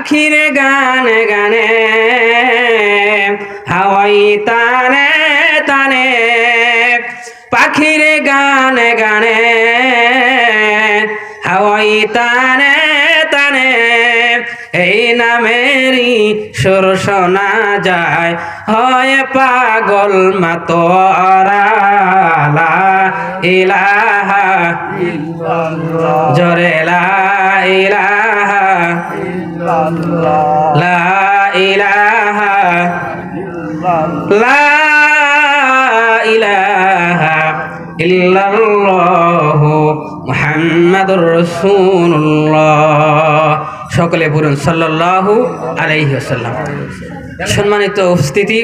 পাখিরে গানে গানে, হাওয়াই তানে তানে। পাখিরে গানে গানে, হাওয়াই তানে তানে। এই নামেরই সুর শোনা যায়, হয় পাগল মাতোরা ইলাহা জরে লা ইলাহা লা লা সকলে বলুন সাল্লাল্লাহু আলাইহি সম্মানিত উপস্থিতি,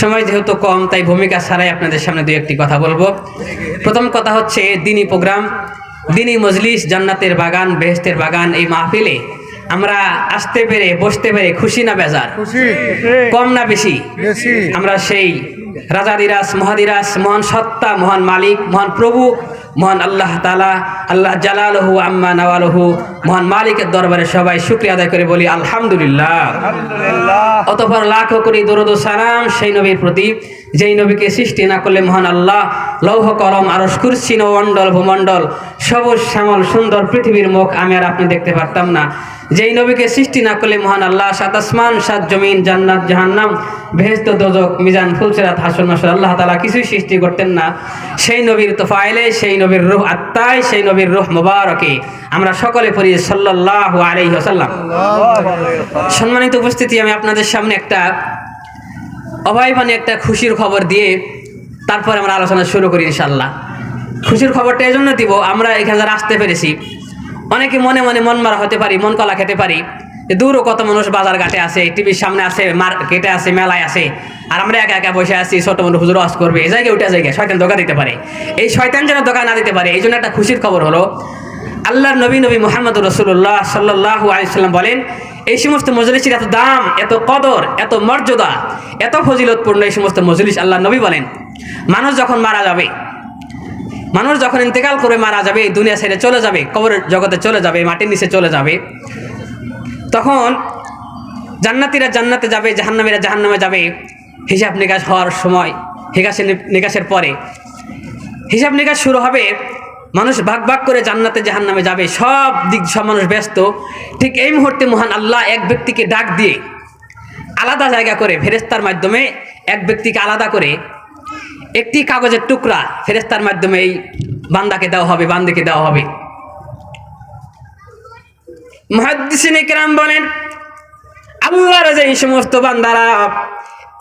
সময় যেহেতু কম, তাই ভূমিকা ছাড়াই আপনাদের সামনে দুই একটি কথা বলব। প্রথম কথা হচ্ছে, দিনী প্রোগ্রাম, দিনী মজলিস, জান্নাতের বাগান বেহেস্তের বাগান, এই মাহফিলে আমরা আসতে পেরে বসতে পেরে খুশি না বেজার? কম না বেশি? আমরা সেই রাজাদিরাস মহাদিরাস মহান সত্তা মহান মালিক মহান প্রভু মহান আল্লাহ তালা আল্লাহ জালালহু আম্মা নওয়ালহু মহান মালিকের দরবারে সবাই শুক্রিয়া আদায় করে বলি আলহামদুলিল্লাহ। অতপর লাখো কোটি দরুদ সালাম সেই নবীর প্রতি যেই নবীকে সৃষ্টি না করলে মহান আল্লাহ লৌহ কলম আরস কুরসি মণ্ডল ভূমণ্ডল সবুজ শ্যামল সুন্দর পৃথিবীর মুখ আমি আর আপনি দেখতে পারতাম না। যেই নবীকে সৃষ্টি না করলে মহান আল্লাহ, সাত আসমান, সাত জমিন, জান্নাত, জাহান্নাম ভেস্ত দোজক, মিজান, ফুলসেরাত হাসন মাসুর আল্লাহ তালা কিছুই সৃষ্টি করতেন না। সেই নবীর তোফাইলে সেই নবীর রুহ আত্মায়, সেই নবীর রুহ মুবারকে আমরা সকলে পড়ি সাল্লাল্লাহু আলাইহি ওয়াসাল্লাম। সম্মানিত উপস্থিতি, আমি আপনাদের সামনে একটা অভয়বাণী একটা খুশির খবর দিয়ে তারপর আমরা আলোচনা শুরু করি ইনশাল্লাহ খুশির খবরটা এই জন্য দিব, আমরা এখানে আসতে পেরেছি অনেকে মনে মনে মন মারা হতে পারি, মন কলা খেতে পারি। দূরও কত মানুষ বাজার ঘাটে আছে টিভির সামনে আছে মার্কেটে আছে মেলায় আছে আর আমরা একা একা বসে আছি, ছোট মোটো হুজুর ওয়াজ করবে, এই জায়গায় ওটা জায়গায় শয়তান ধোকা দিতে পারে। এই শয়তান যেন ধোকা না দিতে পারে, এই জন্য একটা খুশির খবর হলো, আল্লাহর নবী নবী মোহাম্মদ রসুল্লাহ সাল্লাহ আলিয়াল্লাম বলেন, এই সমস্ত মজলিসের এত দাম, এত কদর, এত মর্যাদা, এত ফজিলতপূর্ণ এই সমস্ত মজলিস আল্লাহ নবী বলেন। মানুষ যখন মারা যাবে মানুষ যখন ইন্তেকাল করে মারা যাবে, দুনিয়া ছেড়ে চলে যাবে, কবরের জগতে চলে যাবে, মাটির নিচে চলে যাবে, তখন জান্নাতিরা জান্নাতে যাবে, জাহান্নামীরা জাহান্নামে যাবে, হিসাব নিকাশ হওয়ার সময়, হিকাশের নিকাশের পরে। হিসাব নিকাশ শুরু হবে, মানুষ ভাগ ভাগ করে জান্নাতে, জাহান্নামে যাবে, সব দিক, সব মানুষ ব্যস্ত। ঠিক এই মুহূর্তে মহান আল্লাহ এক ব্যক্তিকে ডাক দিয়ে আলাদা জায়গা করে ফেরেস্তার মাধ্যমে এক ব্যক্তিকে আলাদা করে একটি কাগজের টুকরা ফেরেস্তার মাধ্যমে এই বান্দাকে দেওয়া হবে, বান্দিকে দেওয়া হবে। মহাদ্দিসিন ইকরাম বলেন, আল্লাহর যে এই সমস্ত বান্দারা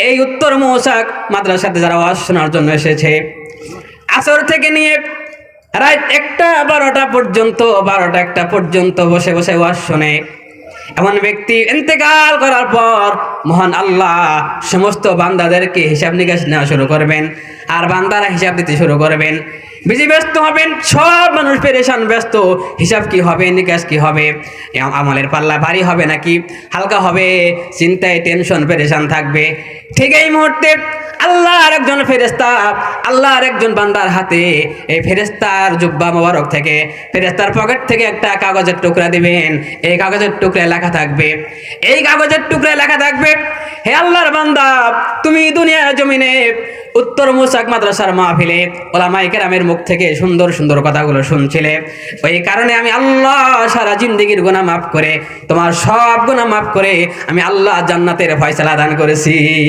এই উত্তর মৌসাক মাদ্রাসাতে যারা ওয়াজ শোনার জন্য এসেছে, আসর থেকে নিয়ে রাত একটা বারোটা পর্যন্ত, বারোটা একটা পর্যন্ত বসে বসে ওয়াজ শোনে। এমন ব্যক্তি ইন্তেকাল করার পর মহান আল্লাহ সমস্ত বান্দাদেরকে হিসাব নিকাশ নেওয়া শুরু করবেন আর বান্দারা হিসাব দিতে শুরু করবেন। বিজি ব্যস্ত হবেন, সব মানুষ পেরেশান, ব্যস্ত। হিসাব কি হবে, নিকাশ কি হবে? আমলের পাল্লা ভারী হবে নাকি? হালকা হবে, চিন্তায় টেনশন পেরেশান থাকবে। ঠিক এই মুহূর্তে আল্লাহর একজন ফেরেস্তা আল্লাহর একজন বান্দার হাতে এই ফেরেস্তার জুব্বা মোবারক থেকে ফেরেস্তার পকেট থেকে একটা কাগজের টুকরা দিবেন। এই কাগজের টুকরায় লেখা থাকবে, এই কাগজের টুকরায় লেখা থাকবে, হে আল্লাহর বান্দা, তুমি দুনিয়ার জমিনে উত্তর মুসাক মাদ্রাসার মাহফিলে ওলামাই কেরামের মুখ থেকে সুন্দর সুন্দর কথাগুলো শুনছিলে। ওই কারণে আমি আল্লাহ সারা জিন্দগির গুনাহ মাফ করে, তোমার সব গুনাহ মাফ করে আমি আল্লাহ জান্নাতের ফয়সালা দান করেছি।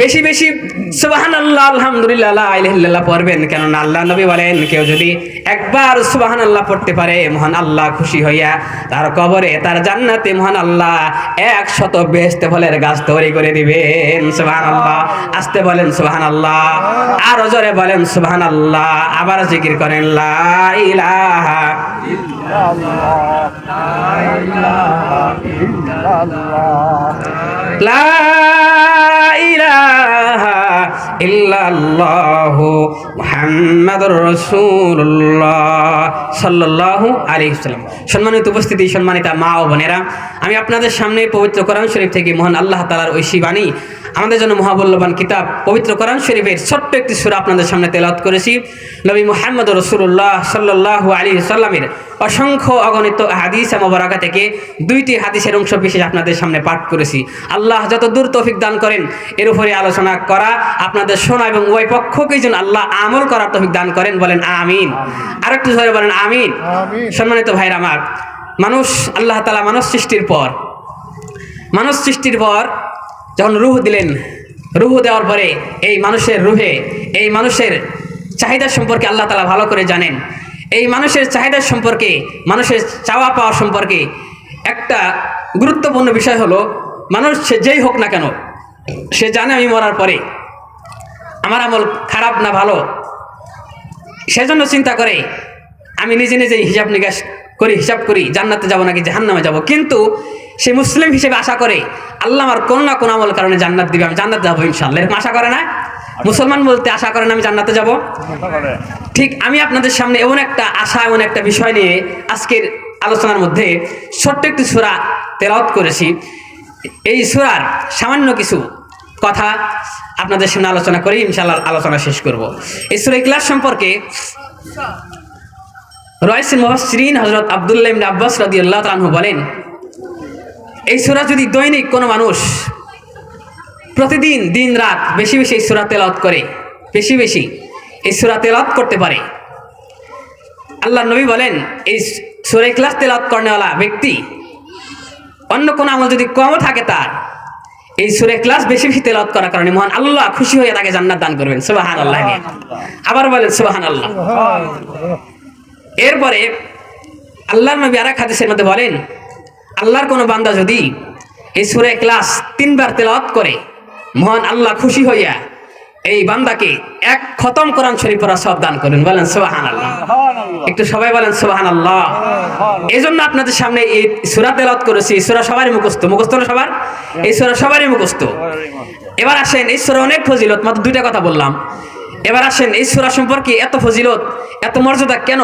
বেশি বেশি সুবহানাল্লাহ, আলহামদুলিল্লাহ, লা ইলাহা পড়বেন। কেননা আল্লাহ নবী বলেন, কেউ যদি একবার সুবাহান আল্লাহ পড়তে পারে, মহান আল্লাহ খুশি হইয়া তার কবরে, তার জান্নাতে মহান আল্লাহ এক শত বেহেশতে ফলের গাছ তৈরি করে দিবেন সুবাহান আল্লাহ আসতে বলেন সুবাহান আল্লাহ আর জোরে বলেন সুবাহান আল্লাহ আবার জিকির করেন, লা লা ইলাহা ইল্লাল্লাহু মুহাম্মাদুর রাসূলুল্লাহ সাল্লাল্লাহু আলাইহি ওয়াসাল্লাম। সম্মানিত উপস্থিতি, সম্মানিতা মা ও বোনেরা, আমি আপনাদের সামনে পবিত্র করাম শরীফ থেকে মহান আল্লাহ তাআলার ঐশী বাণী আমাদের জন্য মহাবল্যবান কিতাব পবিত্র কোরআন শরীফের ছোট্ট একটি সুরা আপনাদের সামনে তেলাত করেছি। নবী মোহাম্মদ রসুল্লাহ সাল্লাহ আলী সাল্লামের অসংখ্য অগণিত হাদিস মোবারকা থেকে দুইটি হাদিসের অংশ বিশেষ আপনাদের সামনে পাঠ করেছি। আল্লাহ যত দূর তৌফিক দান করেন এর উপরে আলোচনা করা আপনাদের শোনা এবং উভয় পক্ষকেই যেন আল্লাহ আমল করার তৌফিক দান করেন বলেন আমিন। আরেকটু ধরে বলেন আমিন। সম্মানিত ভাইরা আমার মানুষ আল্লাহ তালা মানুষ সৃষ্টির পর মানুষ সৃষ্টির পর যখন রুহ দিলেন, রুহ দেওয়ার পরে এই মানুষের রুহে, এই মানুষের চাহিদা সম্পর্কে আল্লাহ তালা ভালো করে জানেন। এই মানুষের চাহিদা সম্পর্কে, মানুষের চাওয়া পাওয়া সম্পর্কে একটা গুরুত্বপূর্ণ বিষয় হলো, মানুষ সে যেই হোক না কেন, সে জানে আমি মরার পরে আমার আমল খারাপ না ভালো। সেজন্য চিন্তা করে, আমি নিজে নিজেই হিসাব নিকাশ করি, হিসাব করি, জান্নাতে যাব নাকি জাহান্নামে যাব। কিন্তু সে মুসলিম হিসেবে আশা করে আল্লাহ আমার কোনো না কোনো আমল কারণে জান্নাত দিবে আমি জান্নাত যাব ইনশাল্লাহ এরকম আশা করে না? মুসলমান বলতে আশা করেন আমি জান্নাতে যাব? ঠিক আমি আপনাদের সামনে এমন একটা আশা এমন একটা বিষয় নিয়ে আজকের আলোচনার মধ্যে ছোট্ট একটি সুরা তেলাওয়াত করেছি। এই সুরার সামান্য কিছু কথা আপনাদের সামনে আলোচনা করি ইনশাল্লাহ আলোচনা শেষ করব। এই সুরা ক্লাস সম্পর্কে রয়েছেন মহাসরিন হজরত আবদুল্লাহ আব্বাস রাদি আল্লাহ তালু বলেন এই সুরা যদি দৈনিক কোনো মানুষ প্রতিদিন দিন রাত বেশি বেশি এই সুরা তেলাওয়াত করে বেশি বেশি এই সুরা তেলাওয়াত করতে পারে। আল্লাহ নবী বলেন এই সুরে ক্লাস তেলাওয়াত করেওয়ালা ব্যক্তি অন্য কোনো আমল যদি কমও থাকে তার এই সুরে ক্লাস বেশি বেশি তেলাওয়াত করার কারণে মহান আল্লাহ খুশি হয়ে তাকে জান্নাত দান করবেন। সুবাহান আল্লাহ আবার বলেন সুবাহান আল্লাহ এরপরে আল্লাহ নবী আর এক হাদিসের মধ্যে বলেন আল্লাহর কোনো বান্দা যদি এই সুরে ক্লাস তিনবার তেলাওয়াত করে মহান আল্লাহ খুশি হইয়া এই বান্দাকে এক খতম কোরআন শরীফ পড়া সব দান করেন। বলেন সুবাহান আল্লাহ একটু সবাই বলেন সুবাহান আল্লাহ এই জন্য আপনাদের সামনে এই সুরা তেলাওয়াত করেছি এই সুরা সবারই মুখস্থ। মুখস্থ না সবার? এই সুরা সবারই মুখস্থ। এবার আসেন এই সুরা অনেক ফজিলত মাত্র দুইটা কথা বললাম। এবার আসেন এই সুরা সম্পর্কে এত ফজিলত এত মর্যাদা কেন?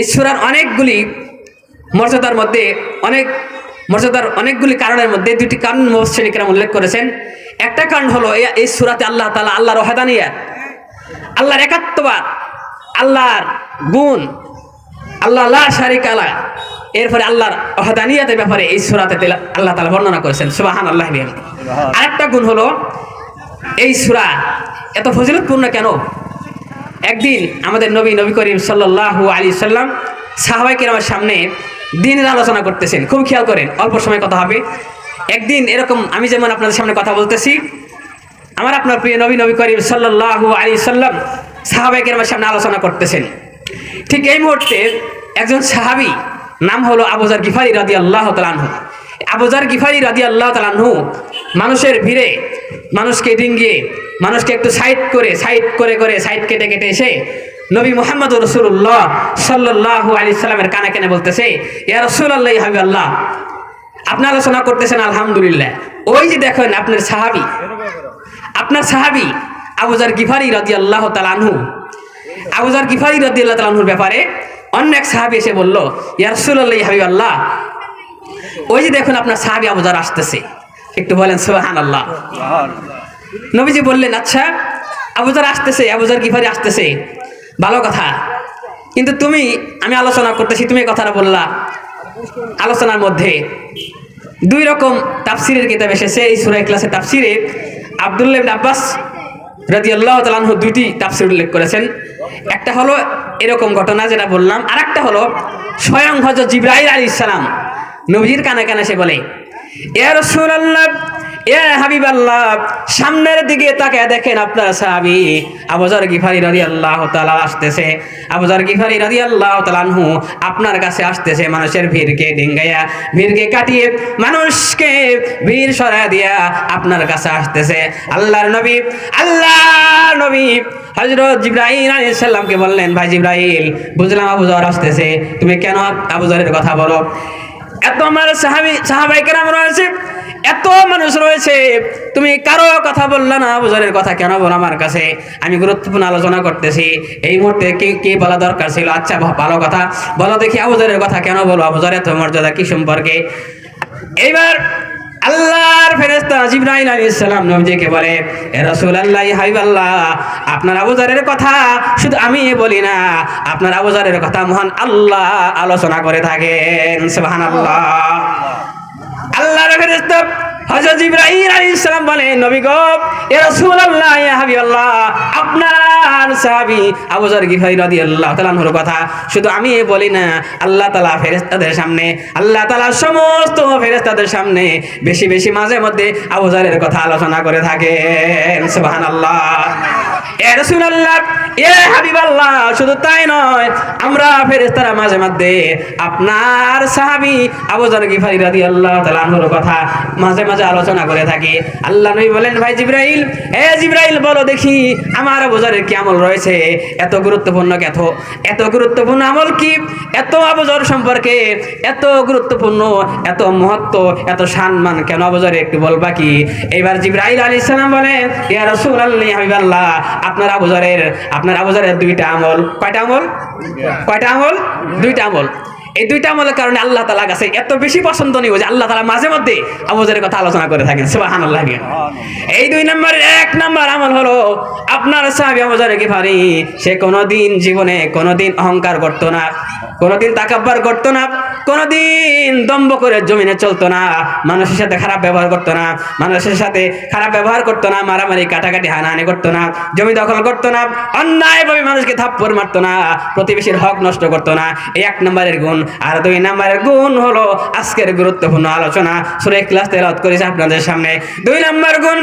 এই সুরার অনেকগুলি মর্যাদার মধ্যে অনেক, মর্যাদার অনেকগুলি কারণের মধ্যে দুটি কারণ মোহাম্মদ উল্লেখ করেছেন। একটা কারণ হলো এই সুরাতে আল্লাহ তালা আল্লাহর ওহাদানিয়াত আল্লাহর একাত্মবাদ, আল্লাহর গুণ, আল্লাহ লা শারিক আলা এরপরে আল্লাহর ওহাদানিয়াতের ব্যাপারে এই সুরাতে আল্লাহ তালা বর্ণনা করেছেন। সুবাহান আল্লাহ আরেকটা গুণ হলো এই সুরা এত ফজিলতপূর্ণ কেন? একদিন আমাদের নবী নবী করিম সাল্লাল্লাহু আলী সাল্লাম সাহাবাই কেরামের সামনে দিনের আলোচনা করতেছেন। খুব খেয়াল করেন, অল্প সময় কথা হবে। একদিন এরকম আমি যেমন আপনাদের সামনে কথা বলতেছি, আমার আপনার প্রিয় নবী নবী করিম সাল্লাল্লাহু আলী সাল্লাম সাহাবাই কেরামের সামনে আলোচনা করতেছেন। ঠিক এই মুহূর্তে একজন সাহাবি, নাম হলো আবুজার গিফারি রাদি আল্লাহ তালানহু আবুজার গিফারি রাদি আল্লাহ তালানহু মানুষের ভিড়ে মানুষকে ডিঙ্গিয়ে, মানুষকে একটু সাইড করে সাইড করে করে, সাইড কেটে কেটে এসে নবী মোহাম্মদ রসুল্লাহ সাল্লাহ আলি সাল্লামের কানে কানে বলতেছে ইয়া রসুল্লাহ হাবি আল্লাহ আপনি আলোচনা করতেছেন আলহামদুলিল্লাহ। ওই যে দেখেন আপনার সাহাবি আপনার সাহাবি আবুজার গিফারি রাজি আল্লাহ তালানহু আবুজার গিফারি রাজি আল্লাহ তালানহুর ব্যাপারে অন্য এক সাহাবি এসে বলল ইয়ারসুল্লাহ হাবি আল্লাহ ওই যে দেখুন আপনার সাহাবি আবুজার আসতেছে। একটু বলেন সোহান আল্লাহ নবীজি বললেন আচ্ছা আবুজার আসতেছে আবুজার গিফারি আসতেছে। ভালো কথা। কিন্তু তুমি, আমি আলোচনা করতেছি, তুমি কথাটা বললা আলোচনার মধ্যে। দুই রকম তাফসিরের কিতাব এসেছে, এই সুরাই ক্লাসে তাফসিরে আবদুল্লাহ আব্বাস রাজি আল্লাহ দুইটি তাফসির উল্লেখ করেছেন। একটা হলো এরকম ঘটনা যেটা বললাম আর একটা হলো স্বয়ং হজরত জিব্রাহিল আলী ইসলাম নবীর কানে কানে সে বলে এ রসুল্লাহ এ হাবিব আল্লাহ, সামনের দিকে তাকে দেখেন আপনার সাহাবি আবুজার গিফারি তালা আসতেছে। আবুজার গিফারি রাদি আল্লাহ আপনার কাছে আসতেছে, মানুষের ভিড়কে ডিঙ্গাইয়া, ভিড়কে কাটিয়ে মানুষকে ভিড় সরা দিয়া আপনার কাছে আসতেছে। আল্লাহর নবী আল্লাহ নবী হজরত জিব্রাহিম আলাইহিস সালামকে বললেন, ভাই জিব্রাহিল বুঝলাম আবুজার আসতেছে, তুমি কেন আবুজারের কথা বলো? এত আমার সাহাবি সাহাবাই কেরাম রয়েছে এত মানুষ রয়েছে, তুমি কারও কথা বললে না বুঝারের কথা কেন বলো আমার কাছে? আমি গুরুত্বপূর্ণ আলোচনা করতেছি, এই মুহূর্তে কি কি বলা দরকার ছিল? আচ্ছা ভালো কথা। বলো দেখি আবুজারের কথা কেন বলো? আবুজারের এত মর্যাদা কি সম্পর্কে? এইবার আল্লাহর ফেরেশতা জিবরাইল আলাইহিস সালাম নবীজিকে বলে, এ রাসূলুল্লাহ, হাবিবাল্লাহ, আপনার আবুজারের কথা শুধু আমি বলি না, আপনার আবুজারের কথা মহান আল্লাহ আলোচনা করে থাকেন, সুবহানাল্লাহ। আল্লাহর ফেরেশতা হযরত জিবরাইল আলাইহিস সালাম বলে নবী গো, এ রাসূলুল্লাহ হাবিবাল্লাহ, আপনার সাহাবী আবু যর গিফারি রাদিয়াল্লাহু তাআলা আনহুর কথা। শুধু আমি বলি না, আল্লাহ সামনে, আল্লাহ সমস্ত ফেরেশতাদের সামনে বেশি বেশি মাঝে মধ্যে কথা আলোচনা করে এ নয়, আমরা আবু কথা কি আমল রয়েছে? এত গুরুত্বপূর্ণ এত? এত গুরুত্বপূর্ণ আমল কি? এত আবু সম্পর্কে এত গুরুত্বপূর্ণ, এত মহত্ব, এত সম্মান কেন আবু একটু বলবা কি? এবার জিব্রাইল আলাইহিস সালাম বলেন ইয়া রাসূলুল্লাহ, হাবিবাল্লাহ, আপনার আবু আবুজারের আপনার আবুজারের দুইটা আমল। কয়টা আমল? কয়টা আমল? দুইটা আমল। এই দুইটা আমলের কারণে আল্লাহ তালা কাছে এত বেশি পছন্দ পছন্দনীয় যে আল্লাহ তালা মাঝে মধ্যে আবুজারের কথা আলোচনা করে থাকেন। সুবাহান লাগে এই দুই নম্বরের এক নম্বর আমল হলো, আপনার সাহাবি আবুজারে কি পারি সে কোনোদিন জীবনে কোনোদিন অহংকার করতো না, কোনোদিন তাকাব্বার করতো না, কোনোদিন দম্ব করে জমিনে চলতো না, মানুষের সাথে খারাপ ব্যবহার করতো না, মানুষের সাথে খারাপ ব্যবহার করতো না, মারামারি, কাটাকাটি, হানাহানি করতো না, জমি দখল করতো না, অন্যায়ভাবে মানুষকে থাপ্পড় মারতো না, প্রতিবেশীর হক নষ্ট করতো না, এই এক নম্বরের গুণ আর দুই নম্বরের গুণ হলো আজকের গুরুত্বপূর্ণ আলোচনা। সুরে ক্লাস তেলাওয়াত করেছে আপনাদের সামনে। দুই নম্বর গুণ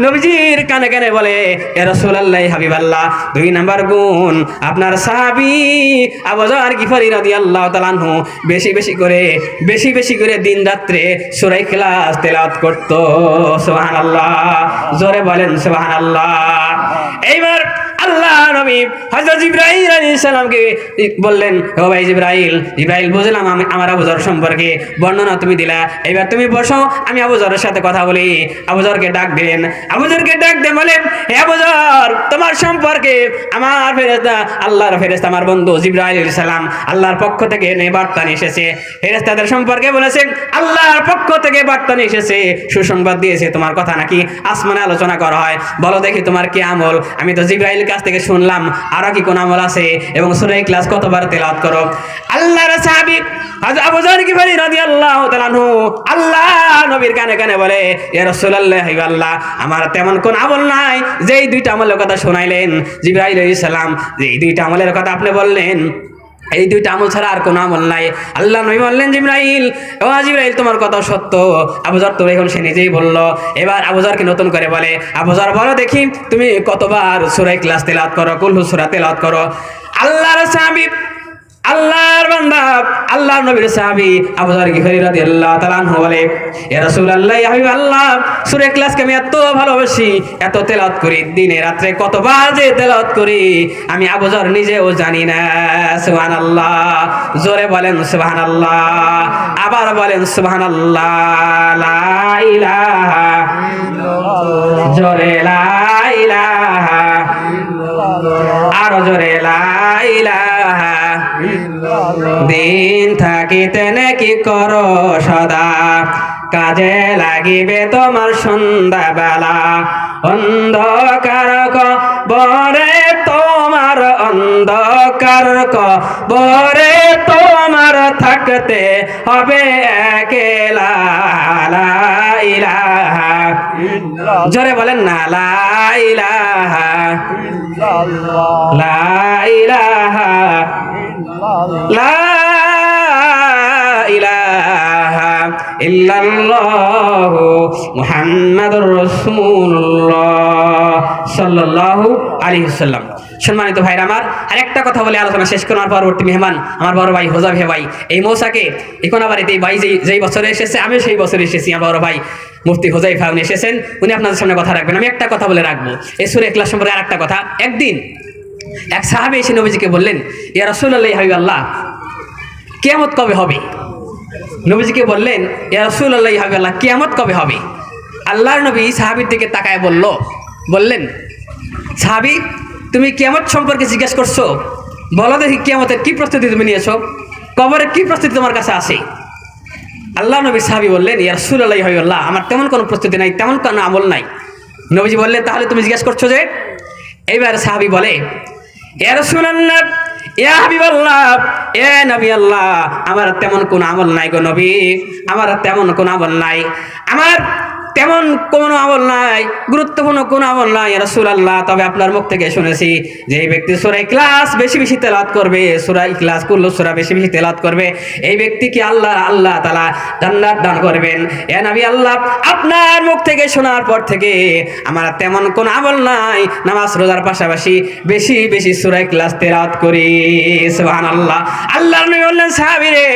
নবীজির কানে কানে বলে দুই নম্বর গুণ, আপনার বেশি বেশি করে, বেশি বেশি করে দিন রাত্রে সূরা ইখলাস তেলাওয়াত করত। জোরে বলেন এইবার আল্লাহ নবী আলাইহিস সালামকে বললেন, ও ভাই জিবরাইল জিবরাইল বুঝলাম আমি, আমার আবুজার সম্পর্কে বর্ণনা তুমি দিলা। এবার তুমি বসো, আমি আবুজারের সাথে কথা বলি। আবুজারকে ডাক দিলেন। আবুজারকে ডাক বলেন, হে আবুজার তোমার সম্পর্কে আমার ফেরেশতা, আল্লাহর ফেরেশতা আমার বন্ধু আলাইহিস সালাম আল্লাহর পক্ষ থেকে নে বার্তা এসেছে। ফেরেশতাদের সম্পর্কে বলেছে আল্লাহর পক্ষ থেকে বার্তা এসেছে। সুসংবাদ দিয়েছে, তোমার কথা নাকি আসমানে আলোচনা করা হয়। বলো দেখি তোমার কি আমল? আমি তো জিব্রাইল কাছ থেকে শুনলাম, আরও কি কোন আমল আছে? এবং সুরাই ক্লাস কতবার তেলাওয়াত করো? আল্লাহর সাহাবী আনহু আল্লাহ নবীর কানে কানে বলে আল্লাহ, আমার তেমন কোন আমল নাই কথা শোনাইলেন। যে এই দুইটা আমলের কথা আপনি বললেন এই দুইটা আমল ছাড়া আর কোনো আমল নাই। আল্লাহ নবী বললেন, জিব্রাইল, ও জিব্রাইল, তোমার কথা সত্য। আবুজার তো এখন সে নিজেই বলল। এবার আবুজারকে নতুন করে বলে আবুজার বলো দেখি, তুমি কতবার সুরাই ক্লাস তেলাওয়াত করো, কুল্লু সূরা তেলাওয়াত করো? আল্লাহর সাহাবী আল্লাহর বান্দা, আল্লাহর নবীর সাহাবী আবু যর গিফারি রাদিয়াল্লাহু তাআলা আনহু বলে ইয়া রাসূলুল্লাহ, ইয়া হাবিবাল্লাহ, সূরা ইখলাসকে আমি এত ভালোবাসি, এত তেলাওয়াত করি, দিনে রাত্রে কতবার যে তেলাওয়াত করি, আমি আবু যর নিজেও জানি না, সুবহানাল্লাহ। জোরে বলেন, সুবহানাল্লাহ। আবার বলেন, সুবহানাল্লাহ, লা ইলাহা জোরে, লা ইলাহা আরও জোরে, লা ইলাহা দিন থাকিতে নাকি করো সদা। কাজে লাগিবে তোমার সন্ধ্যাবেলা। অন্ধকার বরে তোমার অন্ধকার বরে তোমার থাকতে হবে একেলা জোরে বলেন না লা ইলাহা লা ইলাহা লা ইলাহা মুহাম্মাদুর সম্মানিত ভাইরা আমার, আরেকটা কথা বলে আলোচনা শেষ করার পরবর্তী মেহমান, আমার বড় ভাই হোজা ভাই, এই মৌসাকে ইকোনাবাড়িতে এই ভাই যেই যেই বছরে এসেছে, আমিও সেই বছরে এসেছি, আমার বড় ভাই মুফতি হোজাই ফাউন এসেছেন, উনি আপনাদের সামনে কথা রাখবেন, আমি একটা কথা বলে রাখব। এই সুরে ক্লাস সম্পর্কে আরেকটা কথা, একদিন এক সাহাবে এসে নবীজিকে বললেন, ইয়া রাসূলুল্লাহ হাবিব আল্লাহ কিয়ামত কবে হবে? নবীজিকে বললেন, ইয়া রাসূলুল্লাহ হাবিব আল্লাহ কিয়ামত কবে হবে? আল্লাহর নবী সাহাবীর দিকে তাকায় বলল, বললেন, সাহাবী, তুমি কিয়ামত সম্পর্কে জিজ্ঞেস করছ? বলো দেখি কিয়ামতের কি প্রস্তুতি তুমি নিয়েছো? কবরের কি প্রস্তুতি তোমার কাছে আছে? আল্লাহ নবী সাহাবি বললেন, ইয়া রাসূলুল্লাহ আল্লাহ আমার তেমন কোনো প্রস্তুতি নাই, তেমন কোনো আমল নাই। নবীজি বললেন, তাহলে তুমি জিজ্ঞেস করছ যে? এইবার সাহাবি বলে এ আল্লাহ আমার তেমন কোন আমল নাই গো নবী, আমার তেমন কোন আমল নাই। আমার তেমন কোনো আমল নাই, গুরুত্বপূর্ণ কোনো আমল নাই রাসূল আল্লাহ তবে আপনার মুখ থেকে শুনেছি যে ব্যক্তি সূরা ইখলাস বেশি বেশি তেলাত করবে, সূরা ইখলাস কুল্লু সূরা বেশি বেশি তেলাত করবে। এই ব্যক্তিকে আল্লাহ আল্লাহ তালা জান্নাত দান করবেন? এ নবী আল্লাহ, আপনার মুখ থেকে শোনার পর থেকে আমার তেমন কোনো আমল নাই, নামাজ রোজার পাশাপাশি বেশি বেশি সূরা ইখলাস তেলাত করি। সুবহানাল্লাহ। আল্লাহর নবী বললেন, সাহাবী রে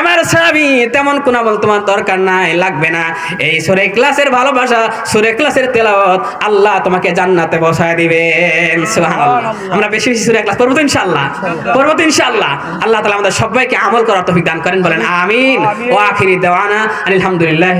আমার সাহাবী, তেমন কোন আমল তোমার দরকার নাই, লাগবে না। এই সূরা ইখলাসের ভালোবাসা সুরে ক্লাসের তেলাওয়াত আল্লাহ তোমাকে জান্নাতে বসায় দিবেন। সুবহানাল্লাহ। আমরা বেশি বেশি সুরে ক্লাস পড়ব তো ইনশাআল্লাহ। পড়ব তো ইনশাআল্লাহ। আল্লাহ তাআলা আমাদের সবাইকে আমল করার তৌফিক দান করেন বলেন আমিন। ওয়া আখিরি দাওয়ানা আলহামদুলিল্লাহ